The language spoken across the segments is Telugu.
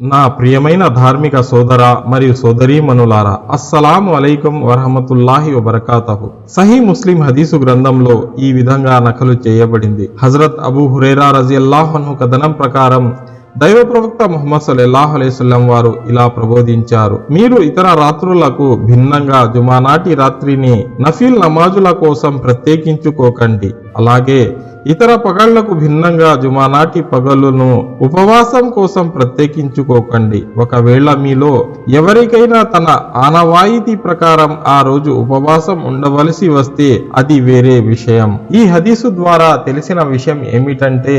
నా ప్రియమైన ధార్మిక సోదర మరియు సోదరీమణులారా అస్సలాము అలైకుం వరహమతుల్లాహి వబర్కాతహు. సహీ ముస్లిం హదీసు గ్రంథంలో ఈ విధంగా నకలు చేయబడింది. హజరత్ అబూ హురేరా రజియల్లాహను కథనం ప్రకారం దైవ ప్రవక్త ముహమ్మద్ సల్లల్లాహు అలైస్లం వారు ఇలా ప్రబోధించారు. మీరు ఇతర రాత్రులకు భిన్నంగా జుమా నాటి రాత్రిని నఫీల్ నమాజుల కోసం ప్రత్యేకించుకోకండి. అలాగే ఇతర పగళ్ళకు భిన్నంగా జుమానాటి పగలును ఉపవాసం కోసం ప్రత్యేకించుకోకండి. ఒకవేళ మీలో ఎవరికైనా తన ఆనవాయితీ ప్రకారం ఆ రోజు ఉపవాసం ఉండవలసి వస్తే అది వేరే విషయం. ఈ హదీసు ద్వారా తెలిసిన విషయం ఏమిటంటే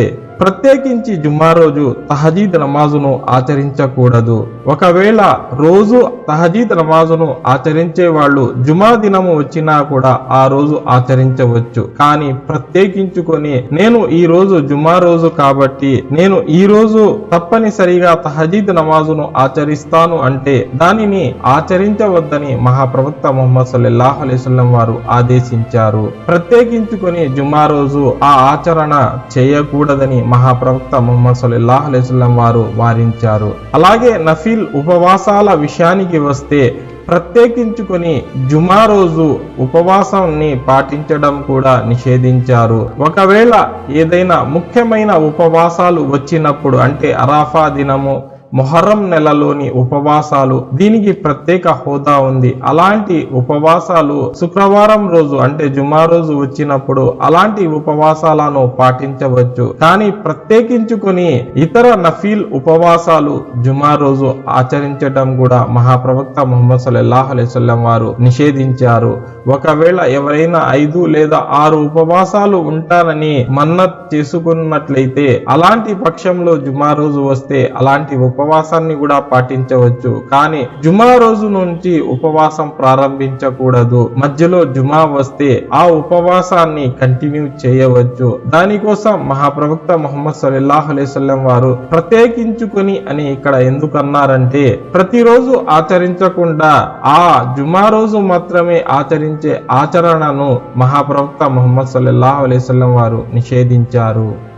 ప్రత్యేకించి జుమ్మా రోజు తహజీద్ నమాజును ఆచరించకూడదు. ఒకవేళ రోజు తహజీద్ నమాజును ఆచరించే వాళ్ళు జుమా దినము వచ్చినా కూడా ఆ రోజు ఆచరించవచ్చు. కానీ ప్రత్యేకించుకొని నేను ఈ రోజు జుమా రోజు కాబట్టి నేను ఈ రోజు తప్పనిసరిగా తహజీద్ నమాజును ఆచరిస్తాను అంటే దానిని ఆచరించవద్దని మహాప్రవక్త ముహమ్మద్ సల్లల్లాహు అలైస్లం వారు ఆదేశించారు. ప్రత్యేకించుకొని జుమా రోజు ఆ ఆచరణ చేయకూడదని మహా ప్రవక్త ముహమ్మద్ సల్లాహ్ అలైస్లం వారు వారించారు. అలాగే నఫీల్ ఉపవాసాల విషయానికి వస్తే ప్రత్యేకించుకొని జుమా రోజు ఉపవాసాన్ని పాటించడం కూడా నిషేధించారు. ఒకవేళ ఏదైనా ముఖ్యమైన ఉపవాసాలు వచ్చినప్పుడు అంటే అరాఫా దినము మొహర్రం నెలలోని ఉపవాసాలు దీనికి ప్రత్యేక హోదా ఉంది. అలాంటి ఉపవాసాలు శుక్రవారం రోజు అంటే జుమా రోజు వచ్చినప్పుడు అలాంటి ఉపవాసాలను పాటించవచ్చు. కానీ ప్రత్యేకించుకుని ఇతర నఫీల్ ఉపవాసాలు జుమా రోజు ఆచరించడం కూడా మహాప్రవక్త ముహమ్మద్ సల్లాహ్ అలైహి వారు నిషేధించారు. ఒకవేళ ఎవరైనా ఐదు లేదా ఆరు ఉపవాసాలు ఉంటానని మన్నత్ చేసుకున్నట్లయితే అలాంటి పక్షంలో జుమా రోజు వస్తే అలాంటి ఉపవాసాన్ని కూడా పాటించవచ్చు. కానీ జుమా రోజు నుంచి ఉపవాసం ప్రారంభించకూడదు. మధ్యలో జుమా వస్తే ఆ ఉపవాసాన్ని కంటిన్యూ చేయవచ్చు. దానికోసం మహాప్రవక్త మొహమ్మద్ సల్లల్లాహు అలైస్లం వారు ప్రత్యేకించుకొని అని ఇక్కడ ఎందుకన్నారంటే ప్రతిరోజు ఆచరించకుండా ఆ జుమా రోజు మాత్రమే ఆచరించే ఆచరణను మహాప్రవక్త మొహమ్మద్ సల్లల్లాహు అలైస్లం వారు నిషేధించారు.